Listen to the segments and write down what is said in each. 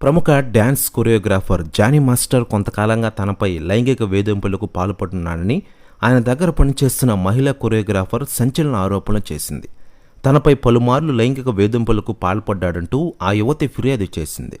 ప్రముఖ dance choreographer Johnny master కొంతకాలంగా తనపై లైంగిక వేధింపులకు పాల్పడుతున్నాడని ఆయన దగ్గర పనిచేస్తున్న మహిళా కొరియోగ్రాఫర్ సంచలన ఆరోపణలు చేసింది. తనపై పలుమార్లు లైంగిక వేధింపులకు పాల్పడ్డాడంటూ ఆ యువతి ఫిర్యాదు చేసింది.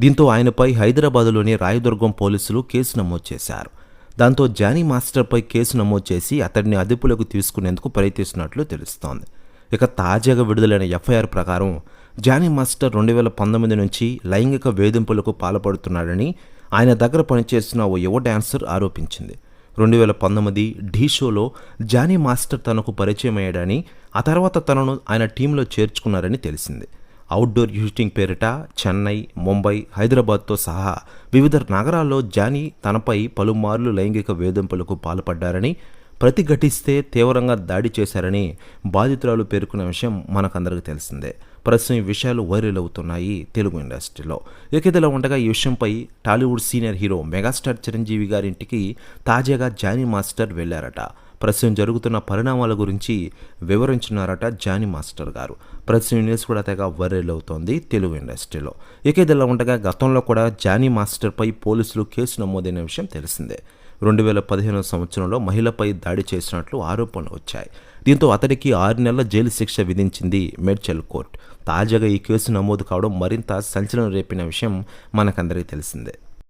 దీంతో ఆయనపై హైదరాబాదులోని రాయదుర్గం పోలీసులు కేసు నమోదు చేశారు. దాంతో జానీ మాస్టర్పై కేసు నమోదు చేసి అతడిని అదుపులోకి తీసుకునేందుకు ప్రయత్నిస్తున్నట్లు తెలుస్తోంది. ఇక తాజాగా విడుదలైన ఎఫ్ఐఆర్ ప్రకారం జానీ మాస్టర్ రెండు వేల పంతొమ్మిది నుంచి లైంగిక వేధింపులకు పాల్పడుతున్నాడని ఆయన దగ్గర పనిచేస్తున్న ఓ యువ డాన్సర్ ఆరోపించింది. రెండు వేల పంతొమ్మిది ఢీ షోలో జానీ మాస్టర్ తనకు పరిచయం అయ్యాడని ఆ తర్వాత తనను ఆయన టీంలో చేర్చుకున్నారని తెలిసింది. అవుట్డోర్ షూటింగ్ పేరిట చెన్నై ముంబై హైదరాబాద్తో సహా వివిధ నగరాల్లో జానీ తనపై పలుమార్లు లైంగిక వేధింపులకు పాల్పడ్డారని ప్రతిఘటిస్తే తీవ్రంగా దాడి చేశారని బాధితురాలు పేర్కొన్న విషయం మనకందరికీ తెలిసిందే. ప్రస్తుతం ఈ విషయాలు వైరల్ అవుతున్నాయి తెలుగు ఇండస్ట్రీలో. ఇకదిలా ఉండగా ఈ విషయంపై Tollywood senior hero megastar Chiranjeevi గారింటికి తాజాగా జానీ మాస్టర్ వెళ్ళారట. ప్రస్తుతం జరుగుతున్న పరిణామాల గురించి వివరించున్నారట జానీ మాస్టర్ గారు. ప్రస్తుతం న్యూస్ కూడా తెగ వైరల్ అవుతోంది తెలుగు ఇండస్ట్రీలో. ఇక ఇదిలా ఉండగా గతంలో కూడా జానీ మాస్టర్పై పోలీసులు కేసు నమోదైన విషయం తెలిసిందే. రెండు వేల పదిహేను సంవత్సరంలో మహిళపై దాడి చేసినట్లు ఆరోపణలు వచ్చాయి. దీంతో అతడికి ఆరు నెలల జైలు శిక్ష విధించింది మేడ్చల్ కోర్టు. తాజాగా ఈ కేసు నమోదు కావడం మరింత సంచలనం రేపిన విషయం మనకందరికీ తెలిసిందే.